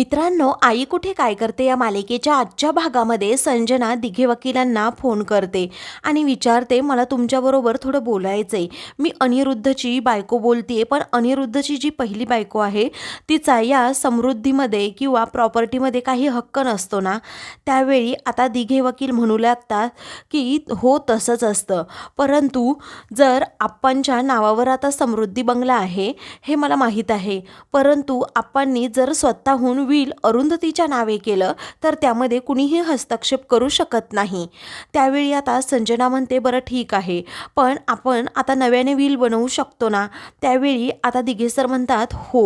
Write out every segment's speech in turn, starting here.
मित्रांनो आई कुठे काय करते या मालिकेच्या आजच्या भागामध्ये संजना दिघे वकिलांना फोन करते आणि विचारते मला तुमच्याबरोबर थोडं बोलायचं आहे मी अनिरुद्धची बायको बोलते पण अनिरुद्धची जी पहिली बायको आहे तिचा या समृद्धीमध्ये किंवा प्रॉपर्टीमध्ये काही हक्क नसतो ना. त्यावेळी आता दिघे वकील म्हणू लागतात की हो तसंच असतं. परंतु जर आप्पांच्या नावावर आता समृद्धी बंगला आहे हे मला माहीत आहे. परंतु आप्पांनी जर स्वतःहून विल अरुंधतीच्या नावे केलं तर त्यामध्ये कुणीही हस्तक्षेप करू शकत नाही. त्यावेळी आता संजना म्हणते बरं ठीक आहे पण आपण आता नव्याने विल बनवू शकतो ना? त्यावेळी आता दिघे सर म्हणतात हो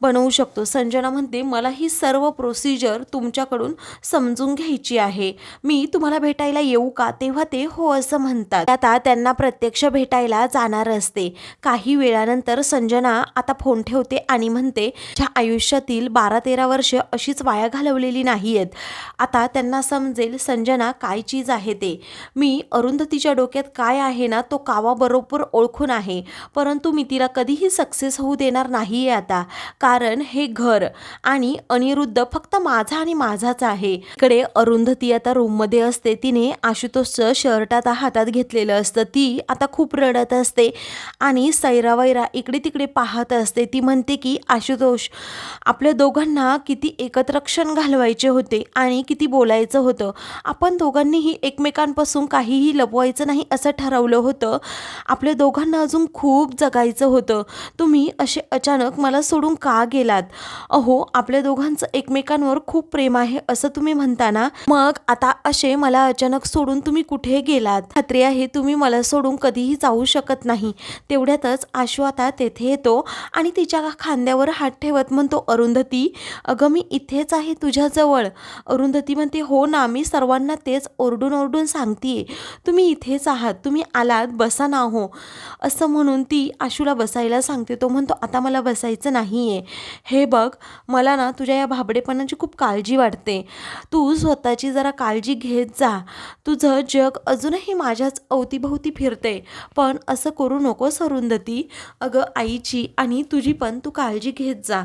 बनवू शकतो. संजना म्हणते मला ही सर्व प्रोसिजर तुमच्याकडून समजून घ्यायची आहे. मी तुम्हाला भेटायला येऊ का? तेव्हा ते हो असं म्हणतात. आता त्यांना प्रत्यक्ष भेटायला जाणार असते. काही वेळानंतर संजना आता फोन ठेवते आणि म्हणते आयुष्यातील बारा तेरा वर्ष अशीच वाया घालवलेली नाही आहेत आता त्यांना समजेल संजना काय चीज आहे ते. मी अरुंधतीच्या डोक्यात काय आहे ना तो कावा बरोबर ओळखून आहे. परंतु मी तिला कधीही सक्सेस होऊ देणार नाही आहे आता. कारण हे घर आणि अनिरुद्ध फक्त माझा आणि माझाच आहे. इकडे अरुंधती आता रूममध्ये असते. तिने आशुतोषचं शर्ट आता हातात घेतलेलं असतं. ती आता खूप रडत असते आणि सैरा वैरा इकडे तिकडे पाहत असते. ती म्हणते की आशुतोष आपल्या दोघांना किती एकत्र क्षण घालवायचे होते आणि किती बोलायचं होतं. आपण दोघांनीही एकमेकांपासून काहीही लपवायचं नाही असं ठरवलं होतं. आपल्या दोघांना अजून खूप जगायचं होतं. तुम्ही असे अचानक मला सोडून का गेलात? अहो आपल्या दोघांचं एकमेकांवर खूप प्रेम आहे असं तुम्ही म्हणता ना? मग आता असे मला अचानक सोडून तुम्ही कुठे गेलात? खात्री आहे तुम्ही मला सोडून कधीही जाऊ शकत नाही. तेवढ्यातच आशू आता तेथे येतो आणि तिच्या खांद्यावर हात ठेवत म्हणतो अरुंधती अगं मी इथेच आहे तुझ्याजवळ. अरुंधती म्हणते हो ना मी सर्वांना तेच ओरडून ओरडून सांगते तुम्ही इथेच आहात तुम्ही आलात बसा ना हो. असं म्हणून ती आशूला बसायला सांगते. तो म्हणतो आता मला बसायचं नाही आहे हे बघ मला ना तुझ्या या भाबडेपणाची खूप काळजी वाटते. तू स्वतःची जरा काळजी घेत जा. तुझं जग अजूनही माझ्याच अवतीभोवती फिरते. पण असं करू नकोस अरुंधती. अगं आईची आणि तुझी पण तू काळजी घेत जा.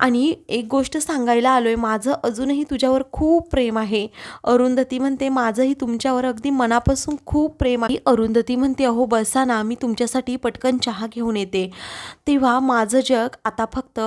आणि एक गोष्ट सांगायला आलो आहे माझं अजूनही तुझ्यावर खूप प्रेम आहे. अरुंधती म्हणते माझंही तुमच्यावर अगदी मनापासून खूप प्रेम आहे. अरुंधती म्हणते अहो बसा ना मी तुमच्यासाठी पटकन चहा घेऊन येते. तेव्हा माझं जग आता फक्त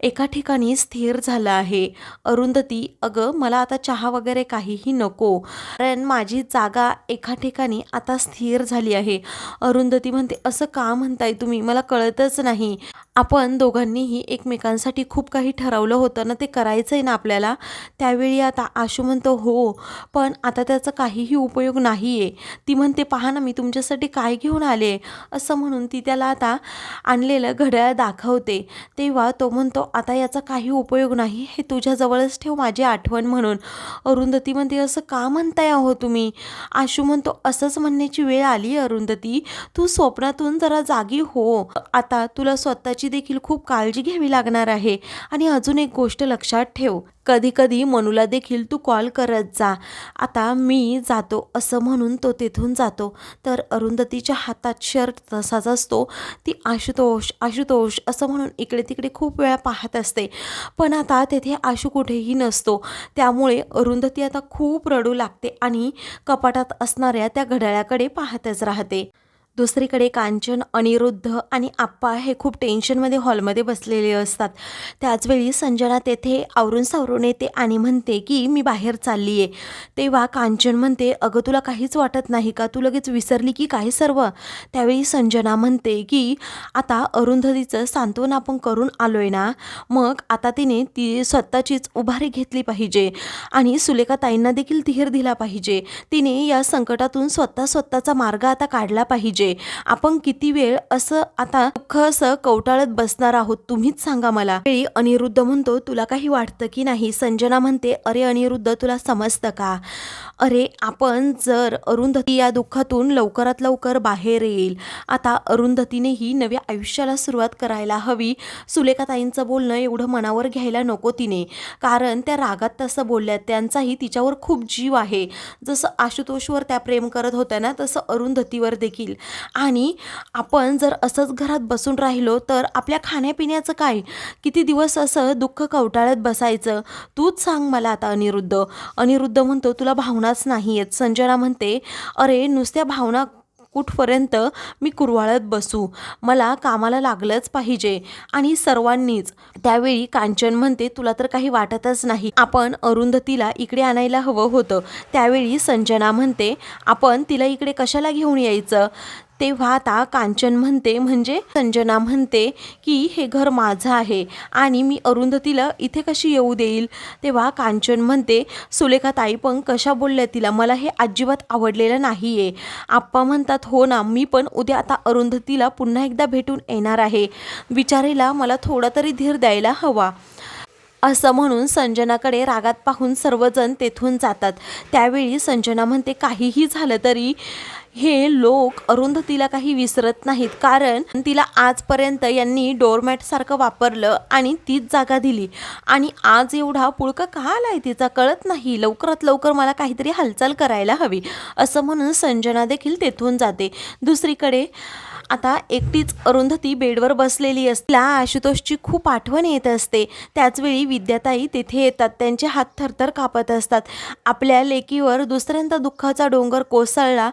एका ठिकाणी स्थिर झालं आहे. अरुंधती अगं मला आता चहा वगैरे काहीही नको. कारण माझी जागा एका ठिकाणी आता स्थिर झाली आहे. अरुंधती म्हणते असं का म्हणताय तुम्ही? मला कळतच नाही. आपण दोघांनीही एकमेकांसाठी खूप काही ठरवलं होतं ना ते करायचं आहे ना आपल्याला. त्यावेळी आता आशू म्हणतो हो पण आता त्याचा काहीही उपयोग नाही आहे ती म्हणते पहा ना मी तुमच्यासाठी काय घेऊन आले? असं म्हणून ती त्याला आता आणलेलं घड्याळ दाखवते. तेव्हा तो म्हणतो आता याचा काही उपयोग नाही हे तुझ्याजवळच ठेव माझी आठवण म्हणून. अरुंधती म्हणते असं का म्हणताय आहो तुम्ही? आशू म्हणतो असंच म्हणण्याची वेळ आली अरुंधती. तू स्वप्नातून जरा जागी हो. आता तुला स्वतःची देखील खूप काळजी घ्यावी लागणार आहे. आणि अजून एक गोष्ट लक्षात ठेव. कधी कधी मनूला देखील तू कॉल करत जा. आता मी जातो असं म्हणून तो तेथून जातो. तर अरुंधतीच्या हातात शर्ट तसाच असतो. ती आशुतोष आशुतोष असं म्हणून इकडे तिकडे खूप वेळा पाहत असते. पण आता तेथे आशू कुठेही नसतो. त्यामुळे अरुंधती आता खूप रडू लागते आणि कपाटात असणाऱ्या त्या घड्याळाकडे पाहतच राहते. दुसरीकडे कांचन अनिरुद्ध आणि आप्पा हे खूप टेन्शनमध्ये हॉलमध्ये बसलेले असतात. त्याचवेळी संजना तेथे आवरून सावरून येते आणि म्हणते की मी बाहेर चालली आहे. तेव्हा कांचन म्हणते अगं तुला काहीच वाटत नाही का? तू लगेच विसरली की काय सर्व? त्यावेळी संजना म्हणते की आता अरुंधतीचं सांत्वन आपण करून आलो आहे ना मग आता तिने ती स्वतःचीच उभारी घेतली पाहिजे आणि सुलेखा ताईंना देखील धीर दिला पाहिजे. तिने या संकटातून स्वतः स्वतःचा मार्ग आता काढला पाहिजे. आपण किती वेळ असं आता दुःख असं कवटाळत बसणार आहोत तुम्हीच सांगा मला. वेळी अनिरुद्ध म्हणतो तुला काही वाटतं की नाही? संजना म्हणते अरे अनिरुद्ध तुला समजतं का? अरे आपण जर अरुंधती या दुःखातून लवकरात लवकर बाहेर येईल. आता अरुंधतीनेही नव्या आयुष्याला सुरुवात करायला हवी. सुलेखाताईंचं बोलणं एवढं मनावर घ्यायला नको तिने. कारण त्या रागात तसं बोलल्या त्यांचाही तिच्यावर खूप जीव आहे. जसं आशुतोषवर त्या प्रेम करत होत्या ना तसं अरुंधतीवर देखील. आणि आपण जर असंच घरात बसून राहिलो तर आपल्या खाण्यापिण्याचं काय? किती दिवस असं दुःख कवटाळत बसायचं? तूच सांग मला आता अनिरुद्ध. अनिरुद्ध म्हणतो तुला भावना भावनाच नाही आहेत संजना म्हणते अरे नुसत्या भावना कुठपर्यंत मी कुरवाळत बसू? मला कामाला लागलंच पाहिजे आणि सर्वांनीच. त्यावेळी कांचन म्हणते तुला तर काही वाटतच नाही. आपण अरुंधतीला इकडे आणायला हवं होतं. त्यावेळी संजना म्हणते आपण तिला इकडे कशाला घेऊन यायचं? तेव्हा आता कांचन म्हणते म्हणजे संजना म्हणते की हे घर माझं आहे आणि मी अरुंधतीला इथे कशी येऊ देईल? तेव्हा कांचन म्हणते सुलेखा ताई पण कशा बोलल्या तिला? मला हे अजिबात आवडलेलं नाही आहे आप्पा म्हणतात हो ना मी पण उद्या आता अरुंधतीला पुन्हा एकदा भेटून येणार आहे. विचारेला मला थोडा तरी धीर द्यायला हवा. असं म्हणून संजनाकडे रागात पाहून सर्वजण तेथून जातात. त्यावेळी संजना म्हणते काहीही झालं तरी हे लोक अरुंधतीला काही विसरत नाहीत. कारण तिला आजपर्यंत यांनी डोरमॅटसारखं वापरलं आणि तीच जागा दिली. आणि आज एवढा पुळका का आलाय तिचा? कळत नाही. लवकरात लवकर मला काहीतरी हालचाल करायला हवी. असं म्हणून संजना देखील तेथून जाते. दुसरीकडे आता एकटीच अरुंधती बेडवर बसलेली असते. आशुतोषची खूप आठवण येत असते. त्याचवेळी विद्याताई तेथे येतात. त्यांचे हात थरथर कापत असतात. आपल्या लेकीवर दुसऱ्यांदा दुःखाचा डोंगर कोसळला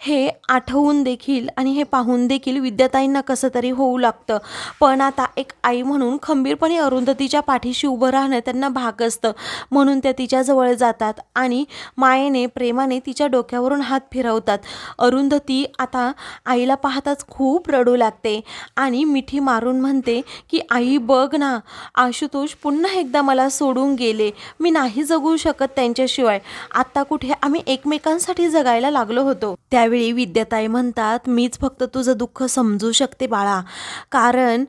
हे आठवून देखील आणि हे पाहून देखील विद्याताईंना कसं तरी होऊ लागतं. पण आता एक आई म्हणून खंबीरपणे अरुंधतीच्या पाठीशी उभं राहणं त्यांना भाग असतं. म्हणून त्या तिच्याजवळ जातात आणि मायेने प्रेमाने तिच्या डोक्यावरून हात फिरवतात. अरुंधती आता आईला पाहताच खूप रडू लागते आणि मिठी मारून म्हणते की आई बघ ना आशुतोष पुन्हा एकदा मला सोडून गेले. मी नाही जगू शकत त्यांच्याशिवाय. आत्ता कुठे आम्ही एकमेकांसाठी जगायला लागलो होतो. त्या त्यावेळी विद्याताई म्हणतात मीच फक्त तुझं दुःख समजू शकते बाळा. कारण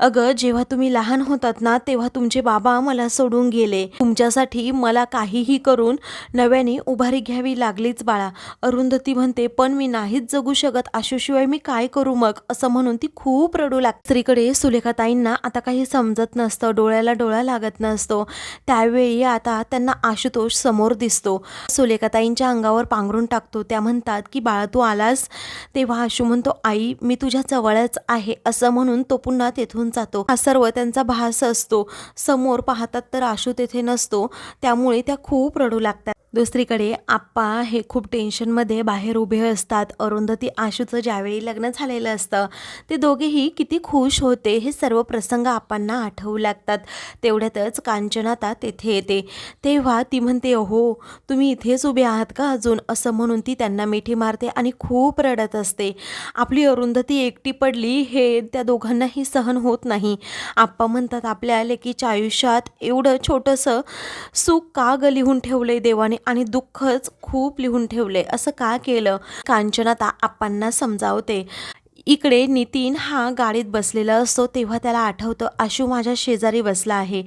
अगं जेव्हा तुम्ही लहान होतात ना तेव्हा तुमचे बाबा मला सोडून गेले. तुमच्यासाठी मला काहीही करून नव्याने उभारी घ्यावी लागलीच बाळा. अरुंधती म्हणते पण मी नाहीच जगू शकत आशुशिवाय मी काय करू मग? असं म्हणून ती खूप रडू लागते स्त्रीकडे सुलेखाताईंना आता काही समजत नसतं डोळ्याला डोळा लागत नसतो. त्यावेळी आता त्यांना आशुतोष समोर दिसतो. सुलेखाताईंच्या अंगावर पांघरून टाकतो. त्या म्हणतात की बाळा तू आलास तेव्हा आशू म्हणतो आई मी तुझ्या जवळच आहे. असं म्हणून तो पुन्हा तेथून जातो. हा सर्व त्यांचा भास असतो. समोर पाहतात तर आशू तेथे नसतो. त्यामुळे त्या खूप रडू लागतात. दुसरीकडे आप्पा हे खूप टेन्शनमध्ये बाहेर उभे असतात. अरुंधती आशूचं ज्यावेळी लग्न झालेलं असतं ते दोघेही किती खुश होते हे सर्व प्रसंग आप्पांना आठवू लागतात. तेवढ्यातच कांचनाता तेथे येते. तेव्हा ती म्हणते हो तुम्ही इथेच उभे आहात का अजून? असं म्हणून ती त्यांना मिठी मारते आणि खूप रडत असते. आपली अरुंधती एकटी पडली हे त्या दोघांनाही सहन होत नाही. आप्पा म्हणतात आपल्या लेकीच्या आयुष्यात एवढं छोटंसं सुख का गलिहून लिहून आहे देवाने? आणि दुःखच खूप लिहून ठेवले. असं का केलं? कांचनाता आप्पांना समजावते. इकडे नितीन हा गाडीत बसलेला असतो तेव्हा त्याला आठवतं आशू माझ्या शेजारी बसला आहे.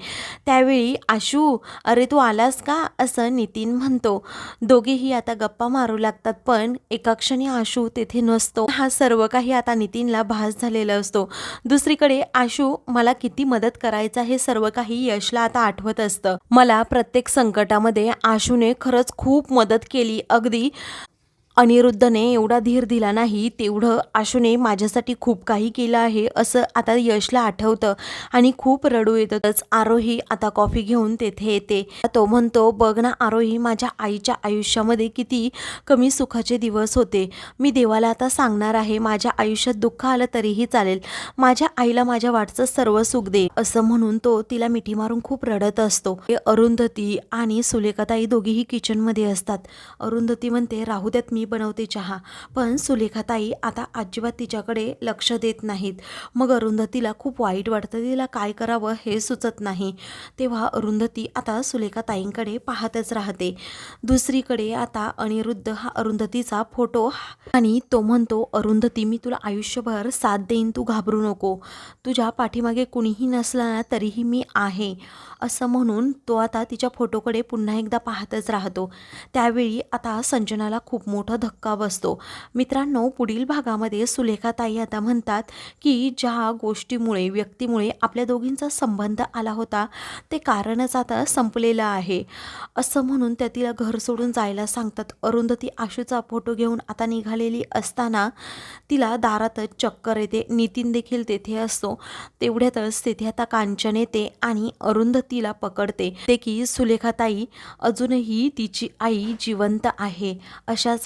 त्यावेळी आशू अरे तू आलास का? असं नितीन म्हणतो. दोघेही आता गप्पा मारू लागतात पण एका क्षणी आशू तेथे नसतो. हा सर्व काही आता नितीनला भास झालेला असतो. दुसरीकडे आशू मला किती मदत करायचा हे सर्व काही यशला आता आठवत असतं. मला प्रत्येक संकटामध्ये आशूने खरंच खूप मदत केली. अगदी अनिरुद्धने एवढा धीर दिला नाही तेवढं आशूने माझ्यासाठी खूप काही केलं आहे असं आता यशला आठवतं आणि खूप रडू येतच आरोही आता कॉफी घेऊन तेथे येते. तो म्हणतो बघ ना आरोही माझ्या आईच्या आयुष्यामध्ये किती कमी सुखाचे दिवस होते. मी देवाला आता सांगणार आहे माझ्या आयुष्यात दुःख आलं तरीही चालेल. माझ्या आईला माझ्या वाटचं सर्व सुख दे असं म्हणून तो तिला मिठी मारून खूप रडत असतो. हे अरुंधती आणि सुलेखाताई दोघीही किचनमध्ये असतात. अरुंधती म्हणते राहू द्यात मी बनवते चहा. पण सुलेखाताई आता अजिबात तिच्याकडे लक्ष देत नाहीत. मग अरुंधतीला खूप वाईट वाटतं. तिला काय करावं हे सुचत नाही. तेव्हा अरुंधती आता सुलेखाताईंकडे पाहतच राहते. दुसरीकडे आता अनिरुद्ध हा अरुंधतीचा फोटो आणि तो म्हणतो अरुंधती मी तुला आयुष्यभर साथ देईन. तू घाबरू नको. तुझ्या पाठीमागे कुणीही नसला ना तरीही मी आहे. असं म्हणून तो आता तिच्या फोटोकडे पुन्हा एकदा पाहतच राहतो. त्यावेळी आता संजनाला खूप मोठं धक्का बसतो. मित्रांनो पुढील भागामध्ये सुलेखाताई आता म्हणतात की ज्या गोष्टीमुळे व्यक्तीमुळे आपल्या दोघींचा संबंध आला होता ते कारणच आता संपलेलं आहे. असं म्हणून त्या तिला घर सोडून जायला सांगतात. अरुंधती आशूचा फोटो घेऊन आता निघालेली असताना तिला दारातच चक्कर येते. नितीन देखील तेथे असतो. तेवढ्यातच तेथे आता कांचन येते आणि अरुंधतीला पकडते. ते की सुलेखाताई अजूनही तिची आई जिवंत आहे अशाच